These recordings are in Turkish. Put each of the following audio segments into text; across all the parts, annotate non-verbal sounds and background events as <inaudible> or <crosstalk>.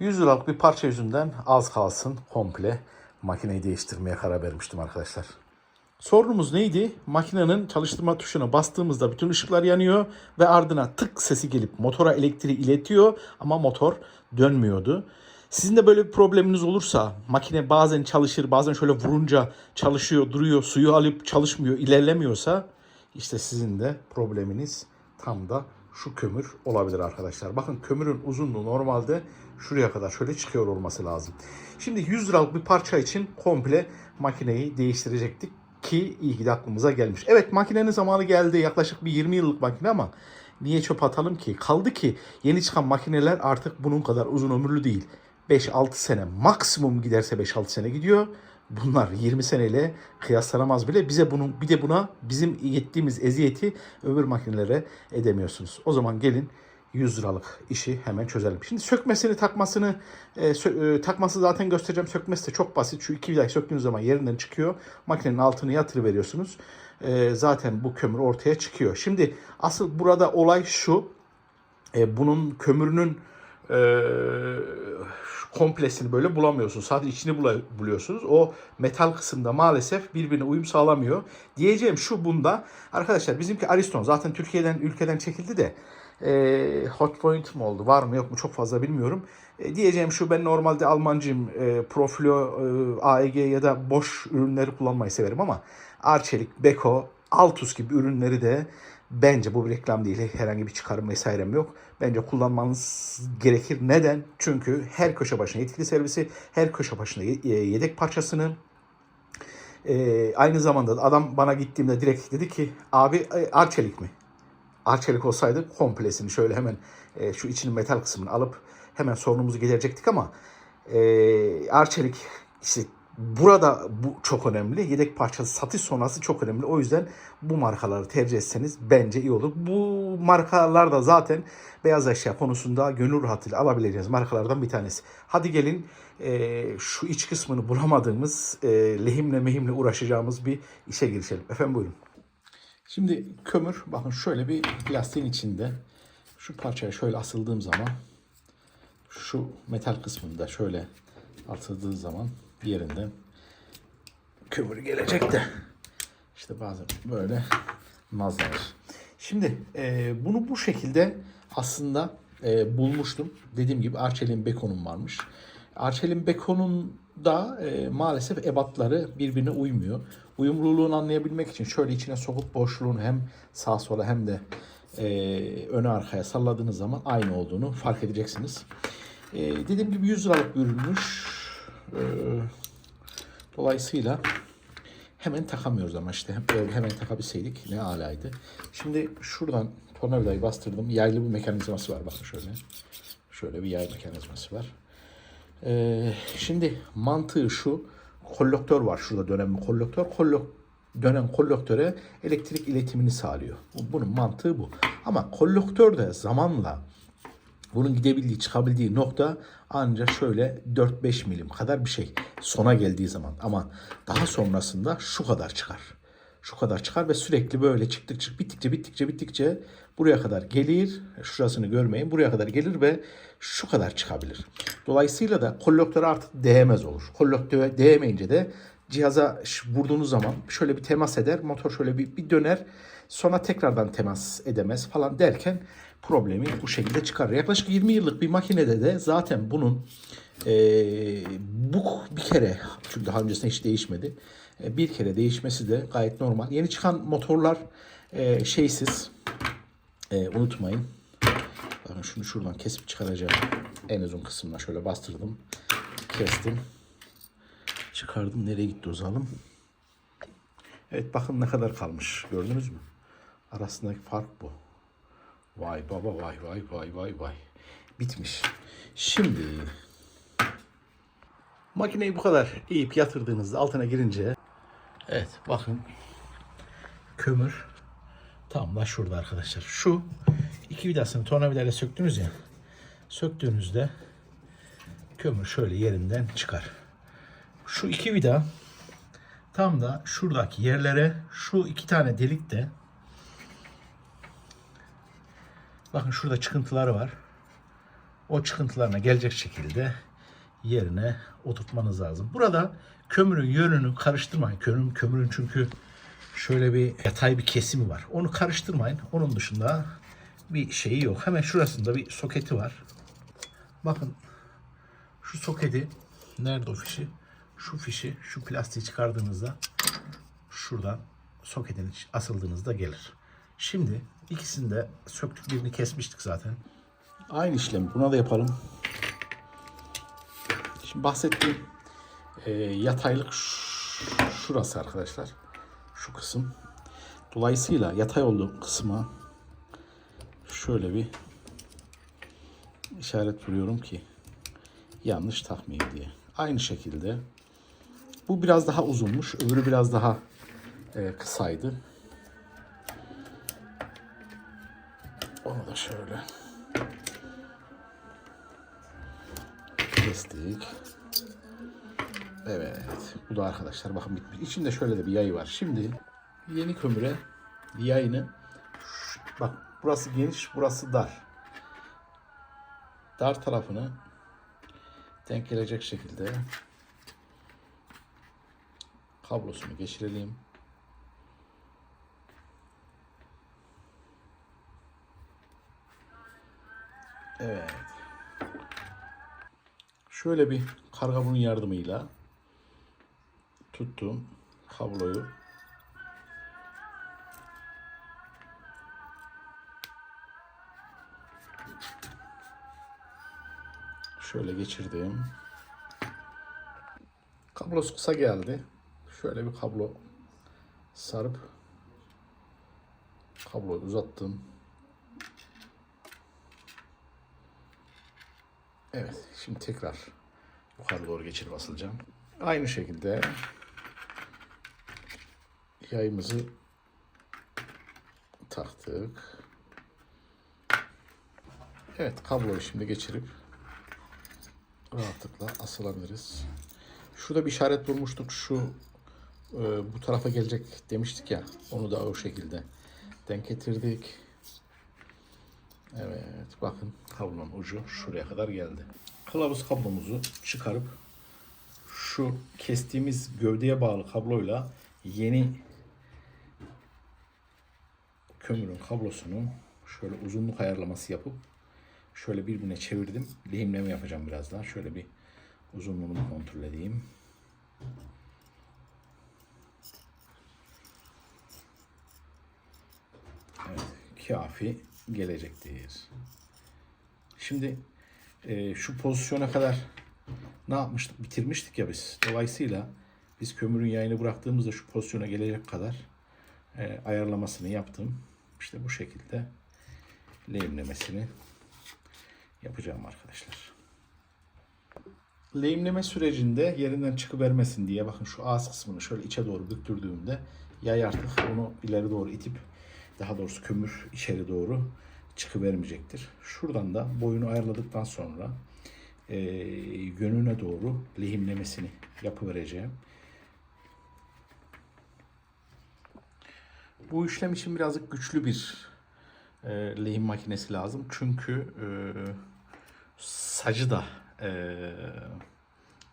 100 liralık bir parça yüzünden az kalsın komple makineyi değiştirmeye karar vermiştim arkadaşlar. Sorunumuz neydi? Makinenin çalıştırma tuşuna bastığımızda bütün ışıklar yanıyor ve ardına tık sesi gelip motora elektriği iletiyor ama motor dönmüyordu. Sizin de böyle bir probleminiz olursa makine bazen çalışır bazen şöyle vurunca çalışıyor duruyor suyu alıp çalışmıyor ilerlemiyorsa işte sizin de probleminiz tam da şu kömür olabilir arkadaşlar. Bakın kömürün uzunluğu normalde şuraya kadar şöyle çıkıyor olması lazım. Şimdi 100 liralık bir parça için komple makineyi değiştirecektik ki iyi ki de aklımıza gelmiş. Evet makinenin zamanı geldi. Yaklaşık bir 20 yıllık makine ama niye çöp atalım ki? Kaldı ki yeni çıkan makineler artık bunun kadar uzun ömürlü değil. 5-6 sene maksimum giderse 5-6 sene gidiyor. Bunlar 20 seneyle kıyaslanamaz bile. Bize bunun bir de buna bizim yettiğimiz eziyeti öbür makinelere edemiyorsunuz. O zaman gelin 100 liralık işi hemen çözelim. Şimdi sökmesini takmasını e, sö- e, takması zaten göstereceğim. Sökmesi de çok basit. Şu iki vidayı söktüğünüz zaman yerinden çıkıyor. Makinenin altını yatırıveriyorsunuz. veriyorsunuz. zaten bu kömür ortaya çıkıyor. Şimdi asıl burada olay şu. E, bunun kömürünün e, komplesini böyle bulamıyorsunuz. Sadece içini buluyorsunuz. O metal kısımda maalesef birbirine uyum sağlamıyor. Diyeceğim şu bunda. Arkadaşlar bizimki Ariston. Zaten Türkiye'den ülkeden çekildi de e, hot point mu oldu var mı yok mu çok fazla bilmiyorum. E, diyeceğim şu ben normalde Almancıyım. E, Profilo, e, AEG ya da boş ürünleri kullanmayı severim ama Arçelik, Beko, Altus gibi ürünleri de bence bu bir reklam değil. Herhangi bir çıkarım vesairem yok. Bence kullanmanız gerekir. Neden? Çünkü her köşe başına yetkili servisi, her köşe başına e, yedek parçasını e, aynı zamanda da adam bana gittiğimde direkt dedi ki abi e, Arçelik mi? Arçelik olsaydı komplesini şöyle hemen e, şu içinin metal kısmını alıp hemen sorunumuzu giderecektik ama e, Arçelik işte burada bu çok önemli. Yedek parçası satış sonrası çok önemli. O yüzden bu markaları tercih etseniz bence iyi olur. Bu markalar da zaten beyaz eşya konusunda gönül rahatıyla alabileceğiniz markalardan bir tanesi. Hadi gelin e, şu iç kısmını bulamadığımız e, lehimle mehimle uğraşacağımız bir işe girişelim. Efendim buyurun. Şimdi kömür bakın şöyle bir plastiğin içinde şu parçaya şöyle asıldığım zaman şu metal kısmında şöyle atıldığı zaman bir yerinden kömür gelecek de işte bazen böyle nazlanır. Şimdi e, bunu bu şekilde aslında e, bulmuştum. Dediğim gibi Arçelik'in Beko'nun varmış. Arçelik'in Beko'nun da e, maalesef ebatları birbirine uymuyor. Uyumluluğunu anlayabilmek için şöyle içine sokup boşluğunu hem sağa sola hem de e, öne arkaya salladığınız zaman aynı olduğunu fark edeceksiniz. E, dediğim gibi 100 liralık bir ürünmüş. E, dolayısıyla hemen takamıyoruz ama işte hemen takabilseydik ne alaydı. Şimdi şuradan tornavidayı bastırdım. Yaylı bir mekanizması var bakın şöyle. Şöyle bir yay mekanizması var. Ee, şimdi mantığı şu. Kollektör var şurada dönen bir kollektör. Kollok, dönen kollektöre elektrik iletimini sağlıyor. Bu- Bunun mantığı bu. Ama kollektör de zamanla bunun gidebildiği, çıkabildiği nokta ancak şöyle 4-5 milim kadar bir şey. Sona geldiği zaman. Ama daha sonrasında şu kadar çıkar. Şu kadar çıkar ve sürekli böyle çıktık çık bittikçe bittikçe bittikçe buraya kadar gelir. Şurasını görmeyin. Buraya kadar gelir ve şu kadar çıkabilir. Dolayısıyla da kollektöre artık değmez olur. Kollektöre değmeyince de cihaza vurduğunuz zaman şöyle bir temas eder. Motor şöyle bir, bir döner. Sonra tekrardan temas edemez falan derken problemi bu şekilde çıkar. Yaklaşık 20 yıllık bir makinede de zaten bunun eee, bu bir kere çünkü daha öncesinde hiç değişmedi. E, bir kere değişmesi de gayet normal. Yeni çıkan motorlar e, şeysiz. E, unutmayın. Bakın şunu şuradan kesip çıkaracağım. En uzun kısmına şöyle bastırdım. Kestim. Çıkardım. Nereye gitti o zalim? Evet bakın ne kadar kalmış. Gördünüz mü? Arasındaki fark bu. Vay baba vay vay vay vay vay. Bitmiş. Şimdi makineyi bu kadar eğip yatırdığınızda altına girince evet bakın kömür tam da şurada arkadaşlar. Şu iki vidasını tornavidayla söktünüz ya. Söktüğünüzde kömür şöyle yerinden çıkar. Şu iki vida tam da şuradaki yerlere şu iki tane delik de bakın şurada çıkıntıları var. o çıkıntılarına gelecek şekilde yerine oturtmanız lazım. Burada kömürün yönünü karıştırmayın. Kömürün, kömürün çünkü şöyle bir yatay bir kesimi var. Onu karıştırmayın. Onun dışında bir şeyi yok. Hemen şurasında bir soketi var. Bakın şu soketi nerede o fişi? Şu fişi, şu plastiği çıkardığınızda şuradan soketin asıldığınızda gelir. Şimdi ikisini de söktük birini kesmiştik zaten. Aynı işlemi buna da yapalım. Şimdi bahsettiğim e, yataylık şurası arkadaşlar. Şu kısım. Dolayısıyla yatay olduğu kısma şöyle bir işaret vuruyorum ki yanlış takmayayım diye. Aynı şekilde bu biraz daha uzunmuş, öbürü biraz daha e, kısaydı. Da şöyle kestik. Evet. Bu da arkadaşlar bakın bitmiş. İçinde şöyle de bir yay var. Şimdi yeni kömüre yayını bak burası geniş, burası dar. Dar tarafını denk gelecek şekilde kablosunu geçirelim. Evet. Şöyle bir karga bunun yardımıyla tuttum kabloyu. Şöyle geçirdim. Kablosu kısa geldi. Şöyle bir kablo sarıp kabloyu uzattım. Evet, şimdi tekrar yukarı doğru geçirip asılacağım. Aynı şekilde yayımızı taktık. Evet, kabloyu şimdi geçirip rahatlıkla asılabiliriz. Şurada bir işaret vurmuştuk. Şu e, bu tarafa gelecek demiştik ya. Onu da o şekilde denk getirdik. Evet bakın kablonun ucu şuraya kadar geldi. Kılavuz kablomuzu çıkarıp şu kestiğimiz gövdeye bağlı kabloyla yeni kömürün kablosunu şöyle uzunluk ayarlaması yapıp şöyle birbirine çevirdim. Lehimleme yapacağım biraz daha. Şöyle bir uzunluğunu kontrol edeyim. Evet, kafi gelecektir. Şimdi e, şu pozisyona kadar ne yapmıştık? Bitirmiştik ya biz. Dolayısıyla biz kömürün yayını bıraktığımızda şu pozisyona gelecek kadar e, ayarlamasını yaptım. İşte bu şekilde lehimlemesini yapacağım arkadaşlar. Lehimleme sürecinde yerinden çıkıvermesin diye bakın şu ağız kısmını şöyle içe doğru büktürdüğümde yay artık onu ileri doğru itip daha doğrusu kömür içeri doğru çıkıvermeyecektir. Şuradan da boyunu ayarladıktan sonra e, yönüne doğru lehimlemesini yapıvereceğim. Bu işlem için birazcık güçlü bir e, lehim makinesi lazım. Çünkü e, sacı da e,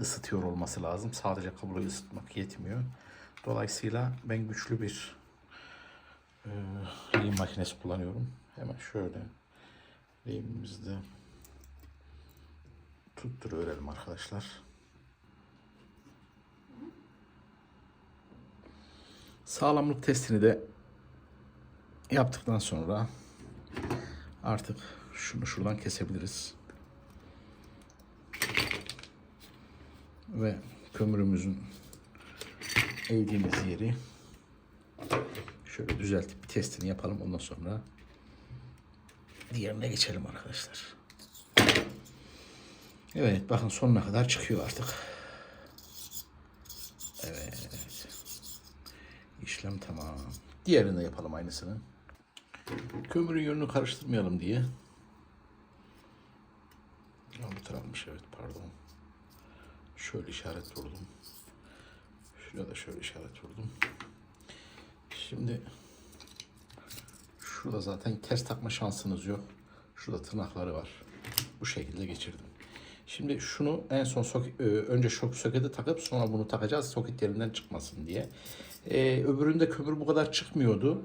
ısıtıyor olması lazım. Sadece kabloyu ısıtmak yetmiyor. Dolayısıyla ben güçlü bir lehim makinesi kullanıyorum. Hemen şöyle lehimimizi de tutturuverelim arkadaşlar. Sağlamlık testini de yaptıktan sonra artık şunu şuradan kesebiliriz. Ve kömürümüzün eğdiğimiz yeri şöyle düzeltip bir testini yapalım. Ondan sonra diğerine geçelim arkadaşlar. Evet bakın sonuna kadar çıkıyor artık. Evet. İşlem tamam. Diğerini de yapalım aynısını. Kömürün yönünü karıştırmayalım diye. Ya bu tarafmış evet pardon. Şöyle işaret vurdum. Şuraya da şöyle işaret vurdum. Şimdi şurada zaten ters takma şansınız yok. Şurada tırnakları var. Bu şekilde geçirdim. Şimdi şunu en son sok- e, önce şok sokete takıp sonra bunu takacağız soket yerinden çıkmasın diye. Ee, öbüründe kömür bu kadar çıkmıyordu.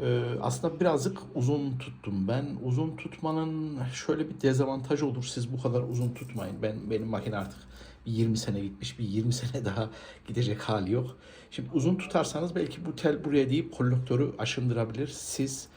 Ee, aslında birazcık uzun tuttum ben. Uzun tutmanın şöyle bir dezavantajı olur. Siz bu kadar uzun tutmayın. Ben benim makine artık bir 20 sene gitmiş. Bir 20 <laughs> sene daha gidecek hali yok. Şimdi uzun tutarsanız belki bu tel buraya deyip konduktörü aşındırabilir. Siz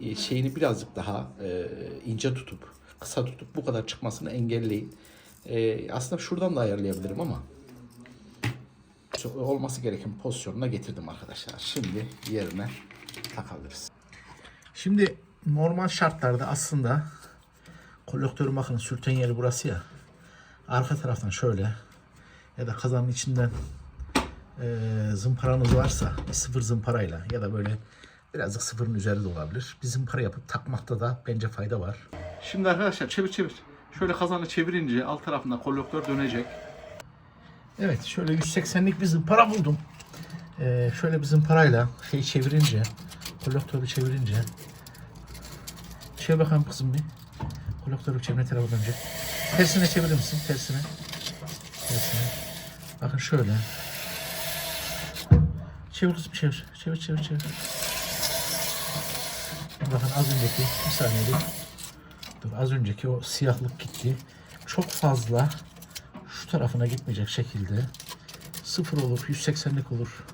e, şeyini birazcık daha e, ince tutup kısa tutup bu kadar çıkmasını engelleyin. E, aslında şuradan da ayarlayabilirim ama olması gereken pozisyonuna getirdim arkadaşlar. Şimdi yerine takabiliriz. Şimdi normal şartlarda aslında kolektörün bakın sürten yeri burası ya. Arka taraftan şöyle ya da kazanın içinden e, zımparanız varsa sıfır zımparayla ya da böyle birazcık sıfırın üzeri de olabilir. Bir zımpara yapıp takmakta da bence fayda var. Şimdi arkadaşlar çevir çevir. Şöyle kazanı çevirince alt tarafında kolektör dönecek. Evet şöyle 180'lik bir zımpara buldum. Ee, şöyle bir zımparayla şey çevirince, kolektörü çevirince Çevir bakalım kızım bir. Kolektörü çevirme tarafa dönecek. Tersine çevirir misin? Tersine. Tersine. Bakın şöyle. Çevir kızım çevir. Çevir çevir çevir. Bakın az önceki bir saniyelik. Dur az önceki o siyahlık gitti. Çok fazla şu tarafına gitmeyecek şekilde sıfır olur, 180'lik olur.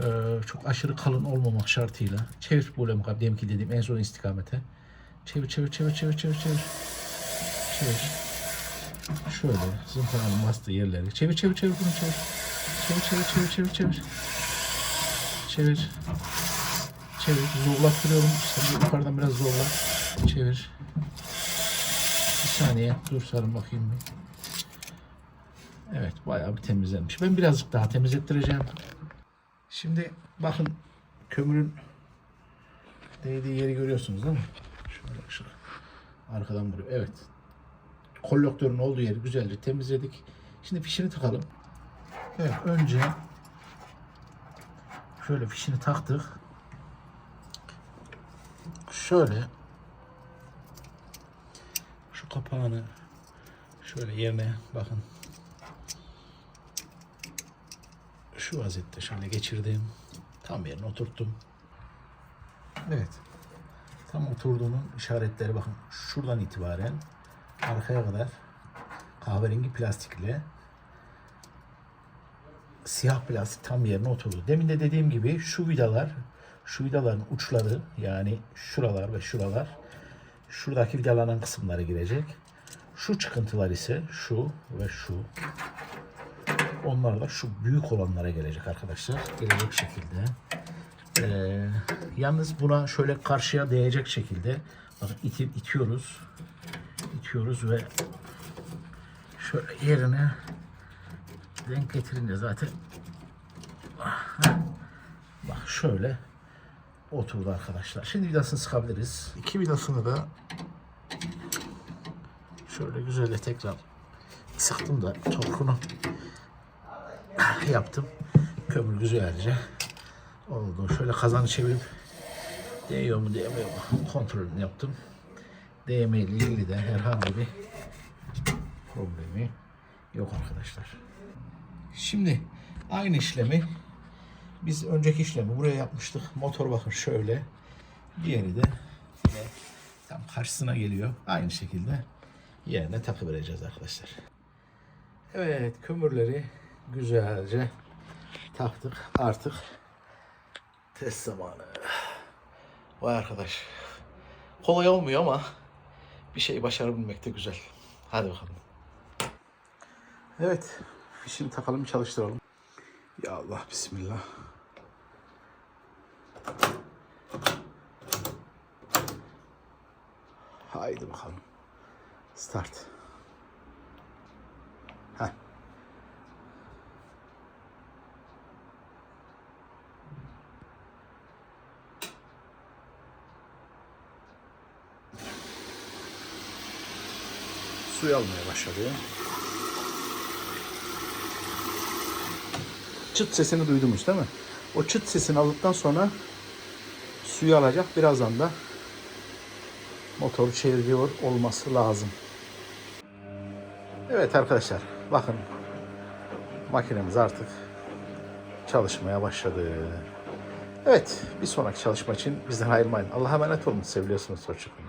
Ee, çok aşırı kalın olmamak şartıyla. Çevir böyle mukabbet diyelim ki dediğim en son istikamete. Çevir çevir çevir çevir çevir çevir. Çevir. Şöyle zımparanın bastığı yerleri. Çevir çevir çevir bunu çevir. Çevir çevir çevir çevir çevir. Çevir. Çevir. Zorlattırıyorum. Sen yukarıdan biraz zorla. Çevir. Bir saniye. Dur sarın bakayım bir. Evet bayağı bir temizlenmiş. Ben birazcık daha temizlettireceğim. Şimdi bakın kömürün değdiği yeri görüyorsunuz değil mi? Şöyle ışık arkadan vuruyor. Evet. Kolektörün olduğu yeri güzelce temizledik. Şimdi fişini takalım. Evet önce şöyle fişini taktık. Şöyle şu kapağını şöyle yerine bakın şu vaziyette şöyle geçirdim. Tam yerine oturttum. Evet. Tam oturduğunun işaretleri bakın. Şuradan itibaren arkaya kadar kahverengi plastikle siyah plastik tam yerine oturdu. Demin de dediğim gibi şu vidalar, şu vidaların uçları yani şuralar ve şuralar şuradaki vidalanan kısımları girecek. Şu çıkıntılar ise şu ve şu onlar da şu büyük olanlara gelecek arkadaşlar. Gelecek şekilde. Ee, yalnız buna şöyle karşıya değecek şekilde bakın iti, itiyoruz. İtiyoruz ve şöyle yerine denk getirince zaten bak şöyle oturdu arkadaşlar. Şimdi vidasını sıkabiliriz. İki vidasını da şöyle güzelce tekrar sıktım da torkunu yaptım. Kömür güzelce oldu. Şöyle kazanı çevirip değiyor mu değmiyor mu kontrolünü yaptım. Değmeyle ilgili de herhangi bir problemi yok arkadaşlar. Şimdi aynı işlemi biz önceki işlemi buraya yapmıştık. Motor bakın şöyle. Diğeri de tam karşısına geliyor. Aynı şekilde yerine takıvereceğiz arkadaşlar. Evet kömürleri güzelce taktık. Artık test zamanı. Vay arkadaş. Kolay olmuyor ama bir şey başarabilmek de güzel. Hadi bakalım. Evet. Fişini takalım çalıştıralım. Ya Allah bismillah. Haydi bakalım. Start. Suyu almaya başladı. Çıt sesini duydunuz değil mi? O çıt sesini aldıktan sonra suyu alacak. Birazdan da motoru çeviriyor olması lazım. Evet arkadaşlar bakın makinemiz artık çalışmaya başladı. Evet bir sonraki çalışma için bizden ayrılmayın. Allah'a emanet olun. Seviliyorsunuz. Hoşçakalın.